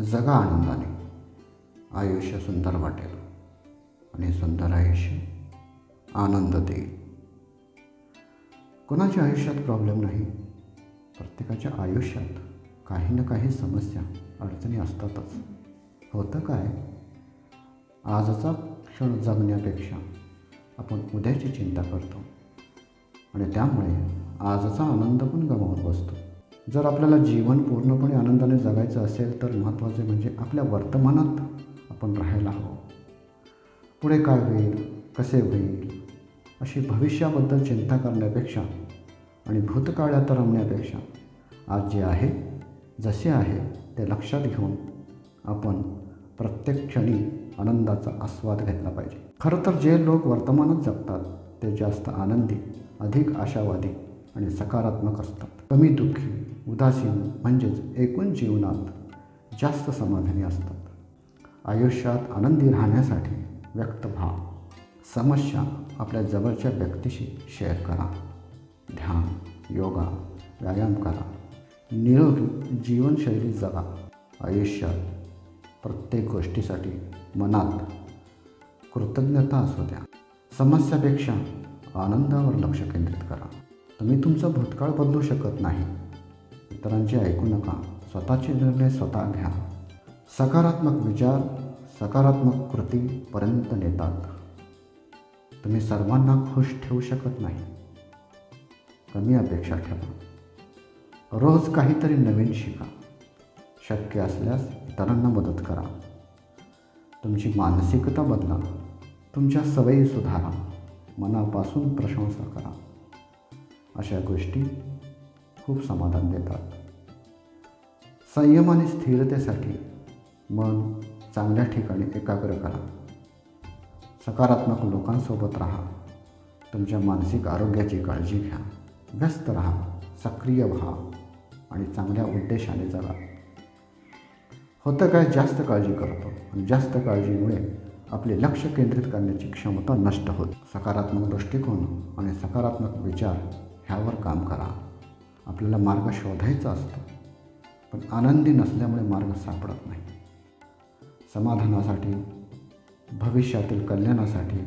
जगा आनंदाने. आयुष्य सुंदर वाटेल आणि सुंदर आयुष्य आनंद देईल कोणाच्या आयुष्यात प्रॉब्लेम नाही? प्रत्येकाच्या आयुष्यात काही ना काही समस्या अडचणी असतातच. होतं काय? आजचा क्षण जगण्यापेक्षा आपण उद्याची चिंता करतो आणि त्यामुळे आजचा आनंद पण गमावत बसतो. जर आपल्याला जीवन पूर्णपणे आनंदाने जगायचं असेल तर महत्त्वाचे म्हणजे आपल्या वर्तमानात आपण राहायला हवं. पुढे काय होईल? कसे होईल? अशी भविष्याबद्दल चिंता करण्यापेक्षा आणि भूतकाळात रमण्यापेक्षा आज जे आहे जसे आहे ते लक्षात घेऊन आपण प्रत्येक क्षणी आनंदाचा आस्वाद घेतला पाहिजे. खरं तर जे लोक वर्तमानात जगतात ते जास्त आनंदी अधिक आशावादी आणि सकारात्मक असतात. कमी दुःखी उदासीन म्हणजेच एकूण जीवनात जास्त समाधानी असतात. आयुष्यात आनंदी राहण्यासाठी व्यक्त व्हा. समस्या आपल्या जवळच्या व्यक्तीशी शेअर करा. ध्यान योगा व्यायाम करा. निरोगी जीवनशैली जगा. आयुष्यात प्रत्येक गोष्टीसाठी मनात कृतज्ञता असू द्या. समस्यापेक्षा आनंदावर लक्ष केंद्रित करा. तुम्ही तुमचं भूतकाळ बदलू शकत नाही. इतरांचे ऐकू नका. स्वतःचे निर्णय स्वतः घ्या. सकारात्मक विचार सकारात्मक कृतीपर्यंत नेतात. तुम्ही सर्वांना खुश ठेवू शकत नाही. कमी अपेक्षा ठेवा. रोज काहीतरी नवीन शिका. शक्य असल्यास इतरांना मदत करा. तुमची मानसिकता बदला. तुमच्या सवयी सुधारा. मनापासून प्रशंसा करा. अशा गोष्टी खूप समाधान देतात. संयम आणि स्थिरतेसाठी मन चांगल्या ठिकाणी एकाग्र करा. सकारात्मक लोकांसोबत राहा. तुमच्या मानसिक आरोग्याची काळजी घ्या. व्यस्त राहा. सक्रिय व्हा. आणि चांगल्या उद्देशाने जगा होतं काय? जास्त काळजी करतो. आणि जास्त काळजीमुळे आपले लक्ष केंद्रित करण्याची क्षमता नष्ट होत. सकारात्मक दृष्टिकोन आणि सकारात्मक विचार ह्यावर काम करा. आपल्याला मार्ग शोधायचा असतो. पण आनंदी नसल्यामुळे मार्ग सापडत नाही. समाधानासाठी भविष्यातील कल्याणासाठी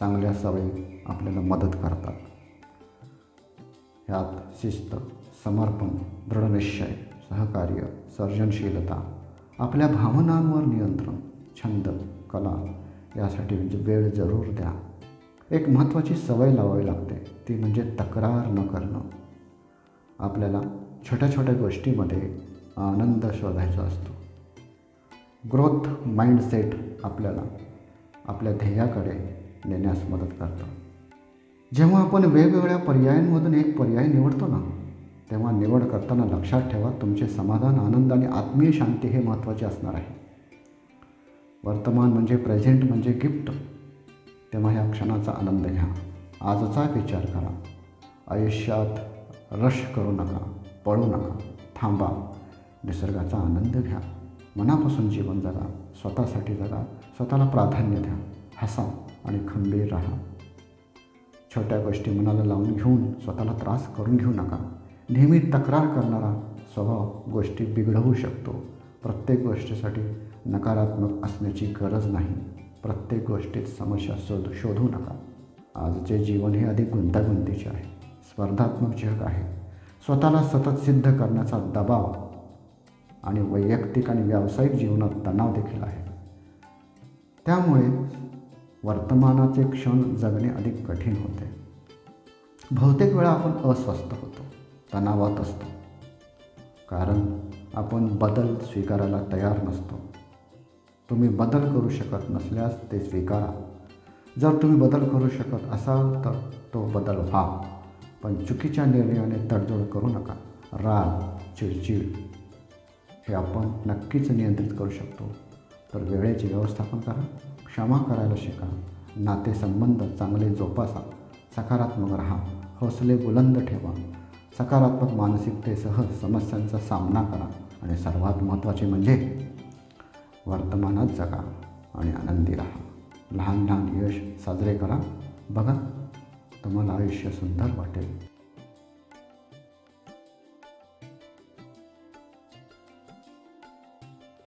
चांगल्या सवयी आपल्याला मदत करतात. ह्यात शिस्त समर्पण दृढनिश्चय सहकार्य सर्जनशीलता आपल्या भावनांवर नियंत्रण छंद कला यासाठी म्हणजे वेळ जरूर द्या. एक महत्त्वाची सवय लावावी लागते. ती म्हणजे तक्रार न करणं. आपल्याला छोट्या छोट्या गोष्टीमध्ये आनंद शोधायचा असतो. ग्रोथ माइंडसेट आपल्याला आपल्या ध्येयाकडे नेण्यास मदत करतं. जेव्हा आपण वेगवेगळ्या पर्यायांमधून एक पर्याय निवडतो ना तेव्हा निवड करताना लक्षात ठेवा तुमचे समाधान आनंद आणि आत्मीय शांती हे महत्त्वाचे असणार आहे. वर्तमान म्हणजे प्रेझेंट म्हणजे गिफ्ट तेव्हा ह्या क्षणाचा आनंद घ्या. आजचा विचार करा. आयुष्यात रश करू नका पळू नका थांबा. निसर्गाचा आनंद घ्या. मनापासून जीवन जगा. स्वतःसाठी जगा. स्वतःला प्राधान्य द्या. हसा आणि खंबीर राहा. छोट्या गोष्टी मनाला लावून घेऊन स्वतःला त्रास करून घेऊ नका. नेहमी तक्रार करणारा स्वभाव गोष्टी बिघडवू शकतो. प्रत्येक गोष्टीसाठी नकारात्मक असण्याची गरज नाही. प्रत्येक गोष्टीत समस्या शोध शोधू नका. आजचे जीवन हे अधिक गुंतागुंतीचे आहे. स्पर्धात्मक जग आहे. स्वतःला सतत सिद्ध करण्याचा दबाव आणि वैयक्तिक आणि व्यावसायिक जीवनात तणाव देखील आहे. त्यामुळे वर्तमानाचे क्षण जगणे अधिक कठीण होते. बहुतेक वेळा आपण अस्वस्थ होतो तणावात असतो. कारण आपण बदल स्वीकारायला तयार नसतो. तुम्ही बदल करू शकत नसल्यास ते स्वीकारा. जर तुम्ही बदल करू शकत असाल तर तो बदल व्हा. पण चुकीच्या निर्णयाने तडजोड करू नका. राग चिडचिड हे आपण नक्कीच नियंत्रित करू शकतो. तर वेळेचे व्यवस्थापन करा क्षमा करायला शिका नातेसंबंध चांगले जोपासा सकारात्मक राहा हौसले बुलंद ठेवा. सकारात्मक मानसिकतेसह समस्यांचा सामना करा आणि सर्वात महत्त्वाचे म्हणजे वर्तमानात जगा आणि आनंदी राहा. लहान लहान यश साजरे करा. बघा तुम्हाला आयुष्य सुंदर वाटेल.